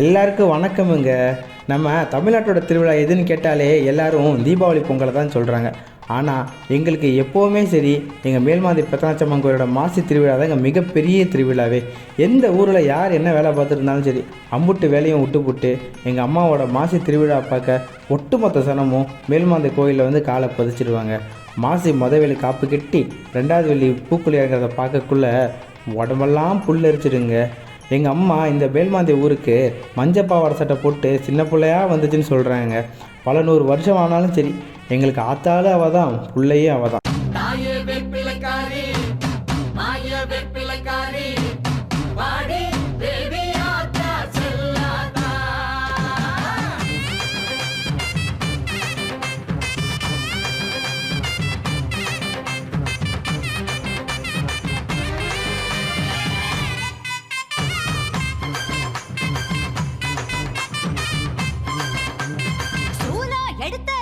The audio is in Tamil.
எல்லாருக்கும் வணக்கமுங்க. நம்ம தமிழ்நாட்டோட திருவிழா எதுன்னு கேட்டாலே எல்லாரும் தீபாவளி பொங்கலை தான் சொல்கிறாங்க ஆனால் எங்களுக்கு எப்போவுமே சரி எங்கள் மேல்மாதிரி பத்மநாச்சம்மன் கோயிலோட மாசி திருவிழா தான் எங்கள் மிகப்பெரிய திருவிழாவே. எந்த ஊரில் யார் என்ன வேலை பார்த்துருந்தாலும் சரி அம்புட்டு வேலையும் விட்டு போட்டு எங்கள் அம்மாவோட மாசி திருவிழா பார்க்க ஒட்டுமொத்த சனமும் மேல்மாந்தி கோயிலில் வந்து காலை பதிச்சிடுவாங்க. மாசி மொதவெளி காப்பு கட்டி ரெண்டாவது வெள்ளி பூக்குழி இறங்குறத பார்க்கக்குள்ளே உடம்பெல்லாம் புல் எரிச்சிடுங்க எங்கள் அம்மா இந்த வேல்மாந்தி ஊருக்கு மஞ்சப்பாவாடை சட்டை போட்டு சின்ன பிள்ளையாக வந்துச்சுன்னு சொல்கிறாங்க பல நூறு வருஷம் ஆனாலும் சரி எங்களுக்கு ஆத்தாலும் அவள் தான் பிள்ளையே அவள் தான் எடுத்து